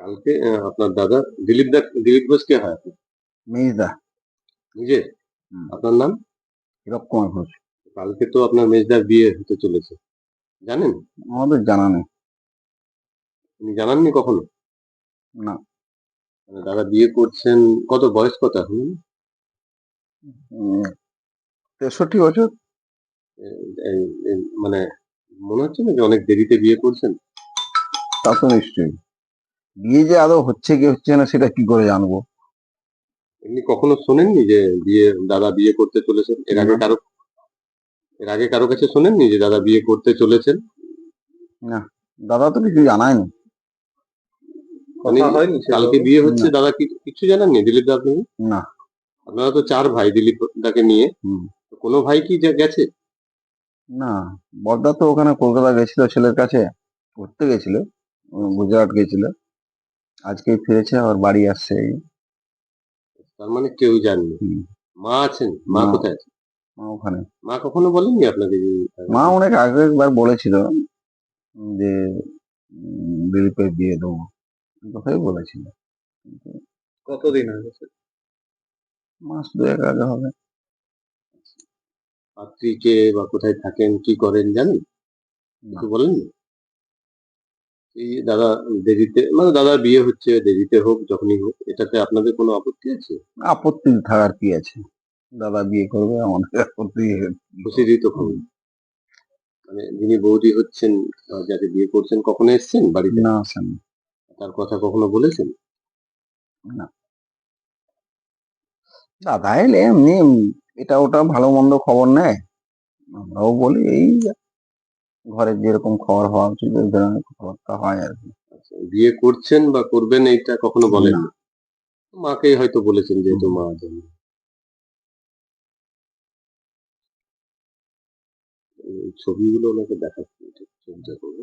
কালকে আপনার দাদা দিলীপ দা দিলীপ ঘোষ কে হয় আপনার মেজদা। নিজে? আপনার নাম? হীরক কুমার ঘোষ। কালকে তো আপনার মেজদার বিয়ে হতে চলেছে। জানেন? আমাদের জানা নেই। আপনি জানাননি কখনো? না। মানে দাদা বিয়ে করছেন কত বয়স কত এখন তেষট্টি বছর। মানে মনে হচ্ছে না যে অনেক দেরিতে বিয়ে করছেন? তা তো নিশ্চয়ই। বিয়ে যে আদৌ হচ্ছে কি হচ্ছে না সেটা কি করে জানব? এমনি কখনো শোনেননি যে বিয়ে দাদা বিয়ে করতে চলেছেন? এর আগে কারও এর আগে কারও কাছে শোনেননি যে দাদা বিয়ে করতে চলেছেন? না দাদা তো কিছু জানায়নি। কালকে বিয়ে হচ্ছে দাদা কিছু জানাননি দিলীপ দা আপনি? না। আপনারা তো চার ভাই দিলীপ দাকে নিয়ে। হুম। তো কোনো ভাই কি যা- গেছে? না বর্দা তো ওখানে কলকাতা গেছিল ছেলের কাছে ঘুরতে গেছিল গুজরাট গেছিল। আজকে ফিরেছে আবার বাড়ি আসছে তার মানে কেউ জাননি মা আছেন? মা কোথায় আছে? মা ওখানে। মা কখনো বলেননি আপনাকে যে মা অনেক আগে একবার বলেছিল যে দিলীপের বিয়ে দেবো। কথাই বলেছিল। কতদিন আগে মাস দুয়েক আগে হবে। পাত্রী কে বা কোথায় থাকেন কি করেন জানেন। কিছু বলেননি? এই দাদা দেরিতে মানে দাদার বিয়ে হচ্ছে দেরিতে হোক যখনই হোক এটাতে আপনাদের কোনো আপত্তি আছে? আপত্তি থাকার কি আছে? দাদা বিয়ে করবে আমাদের আপত্তি খুশিরই তো খবর মানে যিনি বৌদি হচ্ছেন যাকে বিয়ে করছেন কখনো এসছেন বাড়িতে? না আসেন তার কথা কখনো বলেছেন? দাদা এলে এমনি এটা ওটা ভালো মন্দ খবর নেয়। আমরাও বলি এই যা। ঘরের যেরকম খবর হওয়া উচিত ওই ধরনের খবরটা হয় আর কি। আচ্ছা, বিয়ে করছেন বা করবেন এইটা কখনো বলেন মাকেই হয়তো বলেছেন যেহেতু মা জানে এই ছবিগুলো ওনাকে দেখাচ্ছি চিন্তা করব।